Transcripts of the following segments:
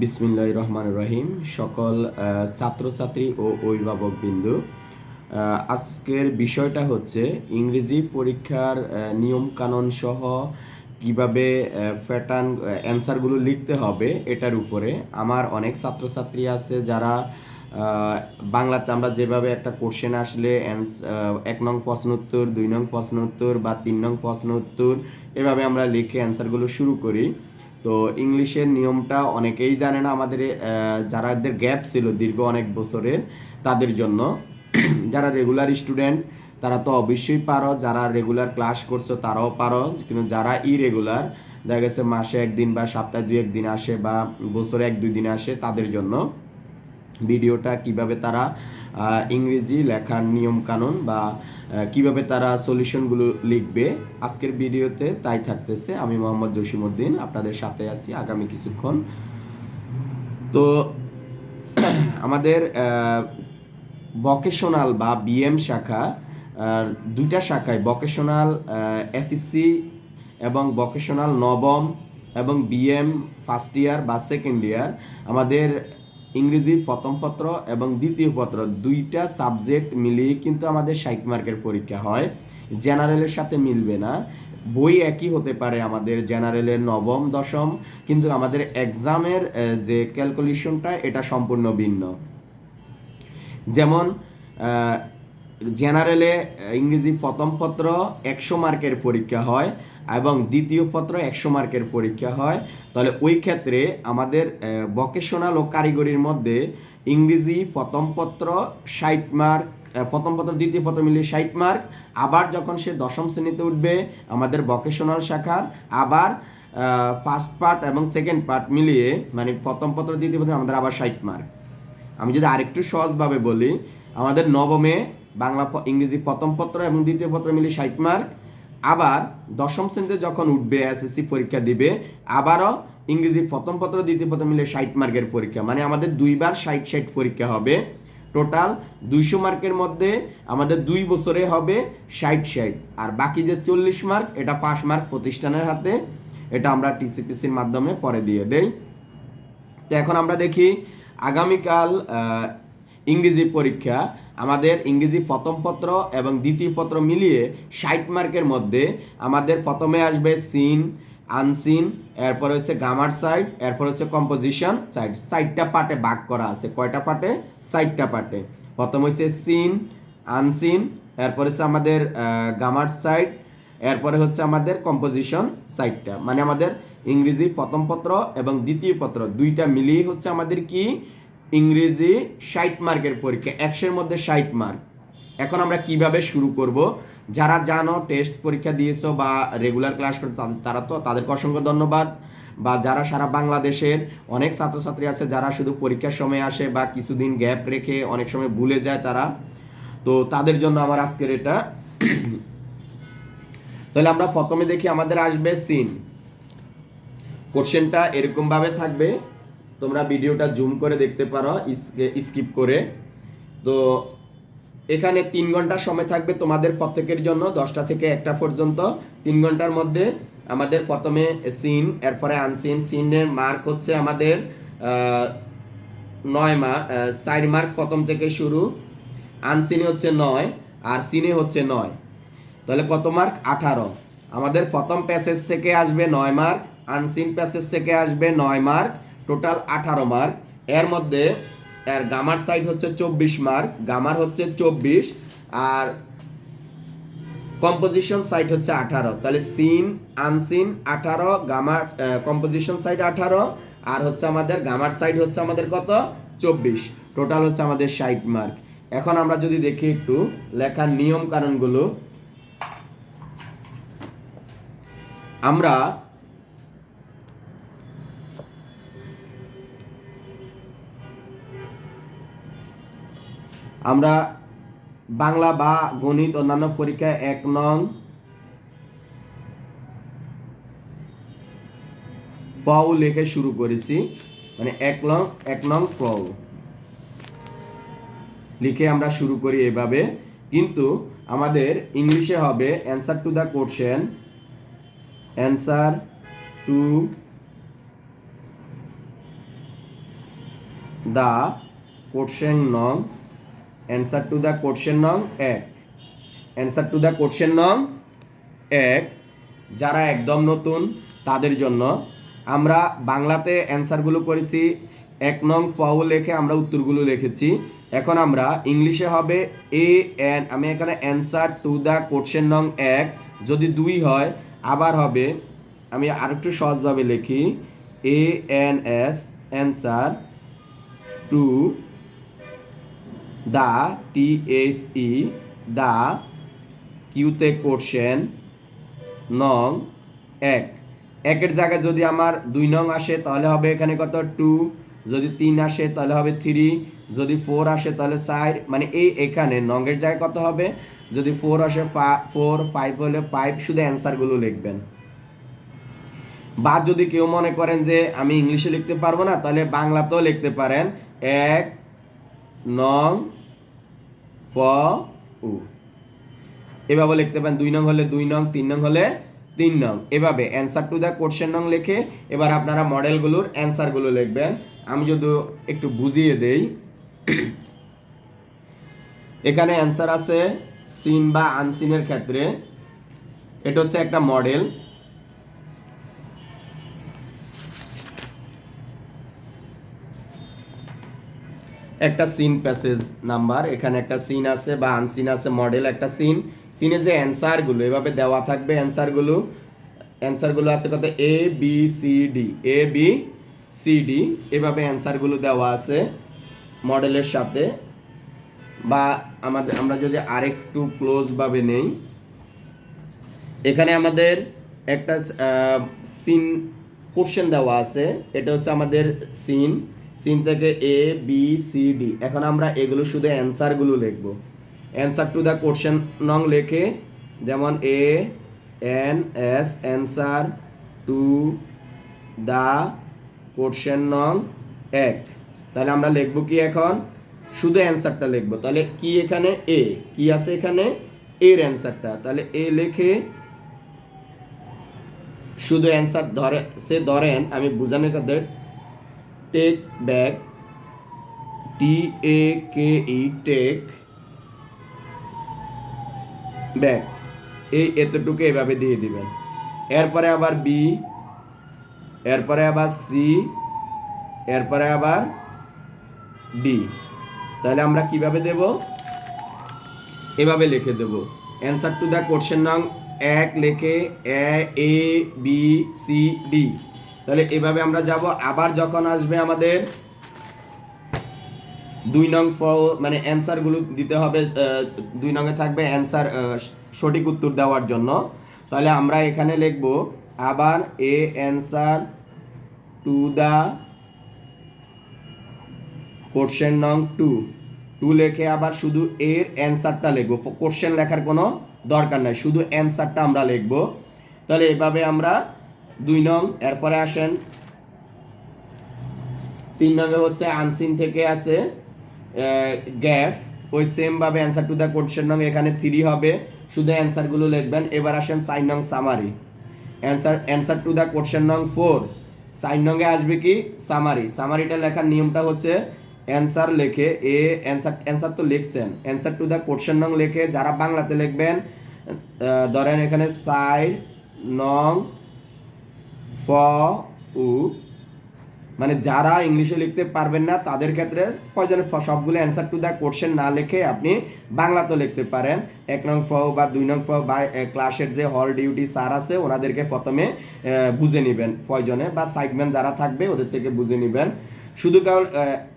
বিসমিল্লাহ রহমান রহিম সকল ছাত্রছাত্রী ও অভিভাবক বিন্দু আজকের বিষয়টা হচ্ছে ইংরেজি পরীক্ষার নিয়ম কানুন সহ কীভাবে প্যাটার্ন অ্যান্সারগুলো লিখতে হবে এটার উপরে। আমার অনেক ছাত্রছাত্রী আছে যারা বাংলাতে আমরা যেভাবে একটা কোশ্চেন আসলে এক নং প্রশ্ন উত্তর, দুই নং প্রশ্ন উত্তর বা তিন নং প্রশ্ন উত্তর এভাবে আমরা লিখে অ্যান্সারগুলো শুরু করি। তো ইংলিশের নিয়মটা অনেকেই জানে না আমাদের আহ, যারা এদের গ্যাপ ছিল দীর্ঘ অনেক বছরের তাদের জন্য। যারা রেগুলার স্টুডেন্ট তারা তো অবশ্যই পারো। যারা রেগুলার ক্লাস করছ তারাও পারো। কিন্তু যারা ইরেগুলার দেখা গেছে মাসে একদিন বা সপ্তাহে দুই একদিন আসে বা বছরে এক দুই দিন আসে তাদের জন্য ভিডিওটা কীভাবে তারা ইংরেজি লেখার নিয়ম কানুন বা কীভাবে তারা সলিউশনগুলো লিখবে আজকের ভিডিওতে তাই থাকতেছে। আমি মোহাম্মদ জসিমউদ্দিন আপনাদের সাথে আছি আগামী কিছুক্ষণ। তো, আমাদের ভকেশনাল বা বিএম শাখা দুইটা শাখায় ভকেশনাল এসএসসি এবং ভকেশনাল নবম এবং বিএম ফার্স্ট ইয়ার বা সেকেন্ড ইয়ার আমাদের ইংরেজি প্রথম পত্র এবং দ্বিতীয় পত্র দুইটা সাবজেক্ট মিলিয়ে কিন্তু আমাদের ষাট মার্কের পরীক্ষা হয়। জেনারেলের সাথে মিলবে না। বই একই হতে পারে আমাদের জেনারেলের নবম, দশম, কিন্তু আমাদের এক্সামের যে ক্যালকুলেশনটা, এটা সম্পূর্ণ ভিন্ন। যেমন জেনারেলে ইংরেজি প্রথম পত্র একশো মার্কের পরীক্ষা হয়। এবং দ্বিতীয় পত্র একশো মার্কের পরীক্ষা হয়। তাহলে ওই ক্ষেত্রে আমাদের ভকেশনাল ও কারিগরির মধ্যে ইংরেজি প্রথম পত্র ষাট মার্ক প্রথম পত্র, দ্বিতীয় পত্র মিলিয়ে ষাট মার্ক। আবার যখন সে দশম শ্রেণীতে উঠবে, আমাদের ভকেশনাল শাখার, আবার ফার্স্ট পার্ট এবং সেকেন্ড পার্ট মিলিয়ে মানে প্রথম পত্র, দ্বিতীয় পত্র, আমাদের আবার ষাট মার্ক। আমি যদি আরেকটু সহজভাবে বলি, আমাদের নবমে বাংলা ইংরেজি প্রথম পত্র এবং দ্বিতীয় পত্র মিলিয়ে ষাট মার্ক। আবার দশম শ্রেণীতে যখন উঠবে এসএসসি পরীক্ষা দিবে, আবারও ইংরেজি প্রথম পত্র, দ্বিতীয় পত্র মিলে ষাট মার্কের পরীক্ষা। মানে আমাদের দুইবার ষাট ষাট পরীক্ষা হবে। টোটাল দুইশো মার্কের মধ্যে আমাদের দুই বছরে হবে ষাট ষাট। আর বাকি যে চল্লিশ মার্ক, এটা পাস মার্ক প্রতিষ্ঠানের হাতে। এটা আমরা টিসিপিসির মাধ্যমে পরে দিয়ে দেই। তো এখন আমরা দেখি আগামীকাল ইংরেজি পরীক্ষা, আমাদের ইংরেজি প্রথম পত্র এবং দ্বিতীয় পত্র মিলিয়ে ষাট মার্কের মধ্যে আমাদের প্রথমে আসবে সিন, আনসিন, এরপর হচ্ছে গ্রামার সাইড, এরপর হচ্ছে কম্পোজিশন সাইড। সাইডটা পার্টে ভাগ করা আছে। কয়টা পার্টে? সাইডটা পার্টে। প্রথম হচ্ছে সিন, আনসিন, এরপর হচ্ছে আমাদের গ্রামার সাইড, এরপরে হচ্ছে আমাদের কম্পোজিশন সাইডটা। মানে আমাদের ইংরেজি প্রথম পত্র এবং দ্বিতীয় পত্র, দুইটা মিলিয়ে হচ্ছে আমাদের কি? ইংরেজি ষাট মার্কের পরীক্ষা, একশোর মধ্যে ষাট মার্ক। এখন আমরা কীভাবে শুরু করব? যারা জানো টেস্ট পরীক্ষা দিয়েছ বা রেগুলার ক্লাস তাদের- তারা তো, তাদেরকে অসংখ্য ধন্যবাদ। বা যারা সারা বাংলাদেশের অনেক ছাত্রছাত্রী আছে, যারা শুধু পরীক্ষার সময় আসে বা কিছুদিন গ্যাপ রেখে অনেক সময় ভুলে যায় তারা, তো তাদের জন্য আমার আজকের এটা। তাহলে আমরা প্রথমে দেখি আমাদের আসবে সিন কোশ্চেনটা এরকম ভাবে থাকবে। তোমরা ভিডিওটা জুম করে দেখতে পারো স্কিপ করে। তো এখানে তিন ঘণ্টা সময় থাকবে তোমাদের প্রত্যেকের জন্য, দশটা থেকে একটা পর্যন্ত। তিন ঘণ্টার মধ্যে আমাদের প্রথমে সিন এরপরে আনসিন সিনের মার্ক হচ্ছে আমাদের নয় মার্ক চার মার্ক প্রথম থেকে শুরু। আনসিনে হচ্ছে নয়, আর সিনে হচ্ছে নয়। তাহলে কত মার্ক আঠারো। আমাদের প্রথম প্যাসেজ থেকে আসবে নয় মার্ক আনসিন প্যাসেজ থেকে আসবে নয় মার্ক টোটাল আঠারো মার্ক। এর মধ্যে এর গামার সাইড হচ্ছে চব্বিশ মার্ক, গামার হচ্ছে চব্বিশ, আর কম্পোজিশন সাইড হচ্ছে আঠারো। তাহলে সিন, আনসিন আঠারো, গামার কম্পোজিশন সাইড আঠারো, আর হচ্ছে আমাদের গামার সাইড হচ্ছে আমাদের কত? চব্বিশ। টোটাল হচ্ছে আমাদের ষাট মার্ক। এখন আমরা যদি দেখি একটু লেখার নিয়ম কানুনগুলো আমরা আমরা বাংলা বা গণিত অন্যান্য পরীক্ষায় এক নং পও লেখে শুরু করেছি। মানে এক নং এক নং পও লিখে আমরা শুরু করি এভাবে। কিন্তু আমাদের ইংলিশে হবে answer to the question. Answer to the question নং। অ্যান্সার টু দ্য কোশ্চেন নং এক। অ্যান্সার টু দ্য কোশ্চেন নং এক। যারা একদম নতুন, তাদের জন্য আমরা বাংলাতে অ্যান্সারগুলো করেছি। এক নং পাও লেখে আমরা উত্তরগুলো লিখেছি। এখন আমরা ইংলিশে হবে এ এন আমি এখানে অ্যান্সার টু দ্য কোশ্চেন নং এক। যদি দুই হয়, আবার হবে, আমি আরেকটু সহজভাবে লিখি। A N S answer to the T S E the কিউতে question, নং এক। একের জায়গায় যদি আমার দুই নং আসে, তাহলে হবে এখানে কত? টু। যদি তিন আসে, তাহলে হবে থ্রি। যদি ফোর আসে, তাহলে চার। মানে এই এখানে নংয়ের জায়গায় কত হবে? যদি ফোর আসে ফোর, ফাইভ হলে ফাইভ। শুধু অ্যান্সারগুলো লিখবেন। বা যদি কেউ মনে করেন যে আমি ইংলিশে লিখতে পারব না, তাহলে বাংলাতেও লিখতে পারেন। এক নং প উ। এভাবে লিখতে পারেন, দুই নং হলে দুই নং, তিন নং হলে তিন নং। এভাবে অ্যান্সার টু দ্য কোশ্চেন নং লিখে, এবার আপনারা মডেলগুলোর অ্যান্সারগুলো লিখবেন। আমি যদি একটু বুঝিয়ে দেই, এখানে অ্যান্সার আছে সিন বা আনসিনের ক্ষেত্রে। এটা হচ্ছে একটা মডেল একটা সিন প্যাসেজ নাম্বার এখানে একটা সিন আছে বা আনসিন আছে মডেল একটা সিন সিনে যে অ্যান্সারগুলো এভাবে দেওয়া থাকবে অ্যান্সারগুলো অ্যান্সারগুলো আছে কত A B C D A B C D এভাবে অ্যান্সারগুলো দেওয়া আছে মডেলের সাথে। বা আমাদের, আমরা যদি আরেকটু ক্লোজভাবে নেই, এখানে আমাদের একটা সিন কোশ্চেন দেওয়া আছে। এটা হচ্ছে আমাদের সিন সিন থেকে এ বি সি ডি এখন আমরা এগুলো শুধু অ্যান্সারগুলো লিখব। অ্যান্সার টু দ্য কোশ্চেন নং লেখে, যেমন A N S answer to the question নং এক। তাহলে আমরা লিখব কি এখন? শুধু অ্যান্সারটা লিখব। তাহলে কি এখানে এ কি আছে এখানে? এর অ্যান্সারটা। তাহলে এ লেখে, শুধু অ্যান্সার ধরে, সে ধরেন, আমি বোঝানোর কথা take back T A K E take back এই এতটুকু এভাবে দিয়ে দিবেন। এরপরে আবার বি, এরপরে আবার সি, এরপরে আবার ডি। তাহলে আমরা কীভাবে দেব? এভাবে লিখে দেব। অ্যান্সার টু দ্য কোশ্চেন নং এক লেখে এ, বি, সি, ডি। তাহলে এভাবে আমরা যাব। আবার যখন আসবে আমাদের দুই নং মানে অ্যান্সারগুলো দিতে হবে দুই নঙে থাকবে অ্যান্সার সঠিক উত্তর দেওয়ার জন্য। তাহলে আমরা এখানে লিখব, আবার A answer to the question নং টু টু লেখে আবার শুধু এর অ্যান্সারটা লিখব। কোশ্চেন লেখার কোনো দরকার নাই, শুধু অ্যান্সারটা আমরা লিখব। তাহলে এভাবে আমরা দুই নং, এরপরে আসেন। তিন নঙ্গে হচ্ছে আনসিন থেকে আছে গ্যাপ ওই সেম ভাবে অ্যান্সার টু দ্য কোশ্চেন নং, এখানে থ্রি হবে। শুধু অ্যান্সারগুলো লিখবেন। এবার আসেন সাইন নং summary answer answer to the question নং ফোর সাইন নঙ্গে আসবে কি? সামারি সামারিটা লেখার নিয়মটা হচ্ছে অ্যান্সার লেখে, এ অ্যান্সার অ্যান্সার তো লিখছেন। অ্যান্সার টু দ্য কোশ্চেন নং লেখে, যারা বাংলাতে লিখবেন ধরেন এখানে সাইড নং ফ উ মানে যারা ইংলিশে লিখতে পারবেন না, তাদের ক্ষেত্রে প্রয়োজনে সবগুলো অ্যান্সার টু দ্য কোশ্চেন না লিখে আপনি বাংলাতেও লিখতে পারেন। এক নং ফ বা দুই নং ফ বা ক্লাসের যে হল ডিউটি স্যার আছে, ওনাদেরকে প্রথমে বুঝে নেবেন প্রয়োজনে বা সাইডম্যান যারা থাকবে, ওদের থেকে বুঝে নেবেন। শুধু কেবল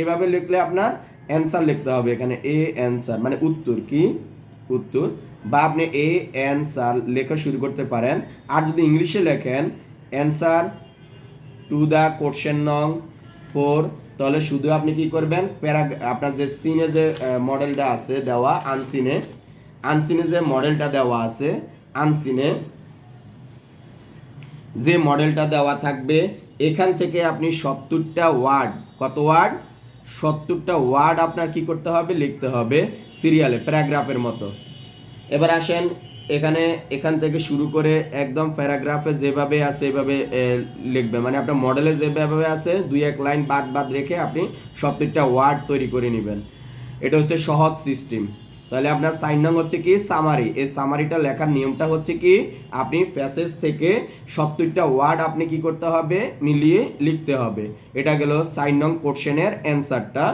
এভাবে লিখলে আপনার অ্যান্সার লিখতে হবে এখানে, এ অ্যান্সার মানে উত্তর কি? উত্তর, বা আপনি এ অ্যান্সার লেখা শুরু করতে পারেন। আর যদি ইংলিশে লেখেন অ্যান্সার টু দ্য কোশ্চেন নং ফোর। তাহলে শুধু আপনি কি করবেন? প্যারা আপনার যে সিনে যে মডেলটা আছে দেওয়া আনসিনে আনসিনে যে মডেলটা দেওয়া আছে আনসিনে যে মডেলটা দেওয়া থাকবে, এখান থেকে আপনি সত্তরটা ওয়ার্ড কত ওয়ার্ড সত্তরটা ওয়ার্ড আপনার কি করতে হবে? লিখতে হবে সিরিয়ালে প্যারাগ্রাফের মতো। এবার আসেন এখানে এখান থেকে শুরু করে একদম প্যারাগ্রাফে যেভাবে আছে, এভাবে লিখবে। মানে আপনার মডেলে যেভাবে আছে, দুই এক লাইন বাদ বাদ রেখে আপনি সত্তরটা ওয়ার্ড তৈরি করে নেবেন। এটা হচ্ছে সহজ সিস্টেম। তাহলে আপনার সাইন নং হচ্ছে কি? সামারি। এই সামারিটা লেখার নিয়মটা হচ্ছে কি? আপনি প্যাসেজ থেকে সত্তরটা ওয়ার্ড আপনি কি করতে হবে? মিলিয়ে লিখতে হবে। এটা গেল সাইন নং কোশ্চেনের অ্যান্সারটা।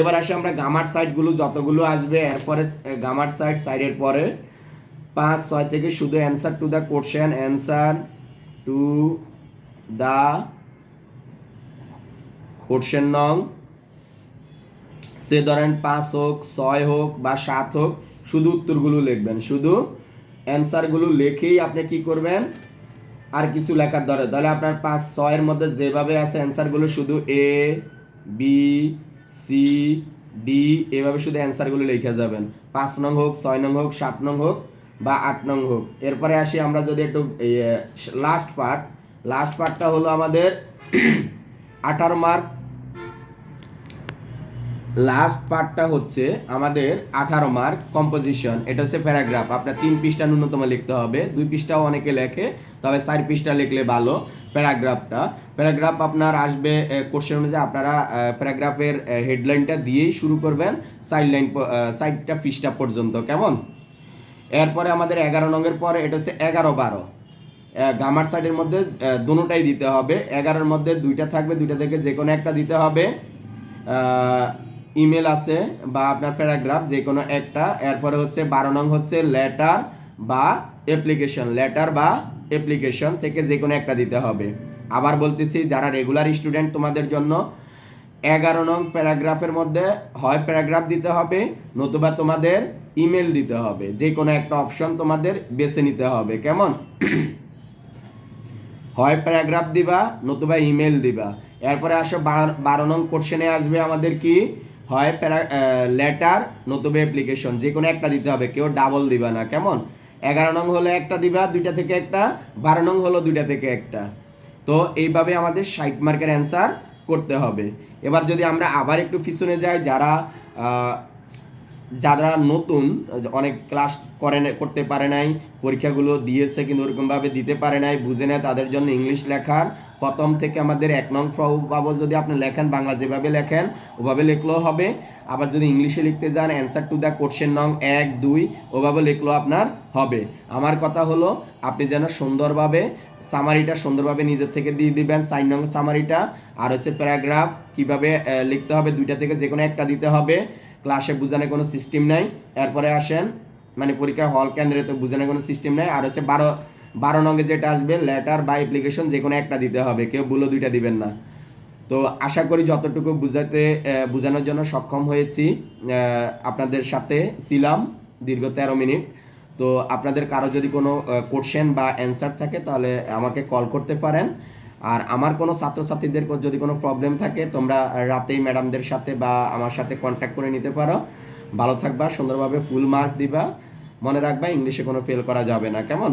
এবার আসে আমরা গামার সাইডগুলো যতগুলো আসবে, এরপরে গামার সাইড সাইডের পরে পাঁচ, ছয় থেকে শুধু answer to the question answer to the question নং সে ধরেন পাঁচ হোক, ছয় হোক বা সাত হোক, শুধু উত্তরগুলো লিখবেন। শুধু অ্যান্সারগুলো লিখেই আপনি কি করবেন? আর কিছু লেখার ধরে। তাহলে আপনার পাঁচ, ছয়ের মধ্যে যেভাবে আছে অ্যান্সারগুলো শুধু এ বি সি ডি এভাবে শুধু অ্যান্সারগুলো লিখে যাবেন। পাঁচ নং হোক, ছয় নং হোক, সাত নং হোক বা আট নং হোক। এরপরে আসি আমরা যদি একটু লাস্ট পার্ট লাস্ট পার্টটা হলো আমাদের আঠারো মার্ক লাস্ট পার্টটা হচ্ছে আমাদের আঠারো মার্ক কম্পোজিশন এটা হচ্ছে প্যারাগ্রাফ আপনার তিন পৃষ্ঠা ন্যূনতম লিখতে হবে। দুই পৃষ্ঠাও অনেকে লেখে, তবে চার পৃষ্ঠা লিখলে ভালো প্যারাগ্রাফটা প্যারাগ্রাফ আপনার আসবে কোশ্চেন অনুযায়ী আপনারা প্যারাগ্রাফের হেডলাইনটা দিয়েই শুরু করবেন সাইড লাইন সাইডটা পৃষ্ঠা পর্যন্ত। কেমন? এরপরে আমাদের এগারো নঙ্গের পরে এটা হচ্ছে এগারো বারো। গামার সাইডের মধ্যে দুটোটাই দিতে হবে। এগারোর মধ্যে দুইটা থাকবে, দুইটা থেকে যে কোনো একটা দিতে হবে। ইমেল আছে বা আপনার প্যারাগ্রাফ যে কোনো একটা। এরপরে হচ্ছে বারো নং হচ্ছে লেটার বা অ্যাপ্লিকেশন। লেটার বা অ্যাপ্লিকেশন থেকে যে কোনো একটা দিতে হবে। আবার বলতেছি, যারা রেগুলার স্টুডেন্ট তোমাদের জন্য এগারো নং প্যারাগ্রাফের মধ্যে হয় প্যারাগ্রাফ দিতে হবে, নতুবা তোমাদের ইমেল দিতে হবে। যে কোনো একটা অপশন তোমাদের বেছে নিতে হবে, কেমন? হয় প্যারাগ্রাফ দিবা, নতুবা ইমেল দিবা। এরপরে আসো বারো- নং কোশ্চেনে আসবে আমাদের কি? হয় প্যারা লেটার, নতুবা অ্যাপ্লিকেশন, যে কোনো একটা দিতে হবে, কেউ ডাবল দিবা না, কেমন? এগারো নং হলে একটা দিবা, দুইটা থেকে একটা, বারো নং হলো দুইটা থেকে একটা। তো এইভাবে আমাদের ষাট মার্কের অ্যান্সার করতে হবে। এবার যদি আমরা আবার একটু পিছনে যাই, যারা যারা নতুন, অনেক ক্লাস করে করতে পারে নাই, পরীক্ষাগুলো দিয়েছে কিন্তু ওরকমভাবে দিতে পারে নাই, বুঝে নেয় তাদের জন্য ইংলিশ লেখার প্রথম থেকে আমাদের এক নং পাবো যদি আপনি লেখেন, বাংলা যেভাবে লেখেন, ওভাবে লিখলেও হবে। আবার যদি ইংলিশে লিখতে যান অ্যান্সার টু দ্য কোশ্চেন নং এক, দুই, ওভাবে লিখলেও আপনার হবে। আমার কথা হলো, আপনি যেন সুন্দরভাবে সামারিটা সুন্দরভাবে নিজের থেকে দিয়ে দিবেন সাইন নং সামারিটা আর হচ্ছে প্যারাগ্রাফ কীভাবে লিখতে হবে, দুইটা থেকে যে কোনো একটা দিতে হবে। ক্লাসে বোঝানোর কোনো সিস্টেম নাই। এরপরে আসেন মানে পরীক্ষার হল কেন্দ্রে তো বোঝানোর কোনো সিস্টেম নাই। আর হচ্ছে বারো বারো নঙ্গে যেটা আসবে লেটার বা অ্যাপ্লিকেশন যে কোনো একটা দিতে হবে, কেউ বলে দুইটা দিবেন না। তো আশা করি যতটুকু বুঝাতে বোঝানোর জন্য সক্ষম হয়েছি। আপনাদের সাথে ছিলাম দীর্ঘ তেরো মিনিট। তো আপনাদের কারও যদি কোনো কোশ্চেন বা অ্যান্সার থাকে, তাহলে আমাকে কল করতে পারেন। আর আমার কোনো ছাত্রছাত্রীদের যদি কোনো প্রবলেম থাকে, তোমরা রাতেই ম্যাডামদের সাথে বা আমার সাথে কন্ট্যাক্ট করে নিতে পারো। ভালো থাকবা, সুন্দরভাবে ফুল মার্ক দিবা। মনে রাখবা ইংলিশে কোনো ফেল করা যাবে না, কেমন?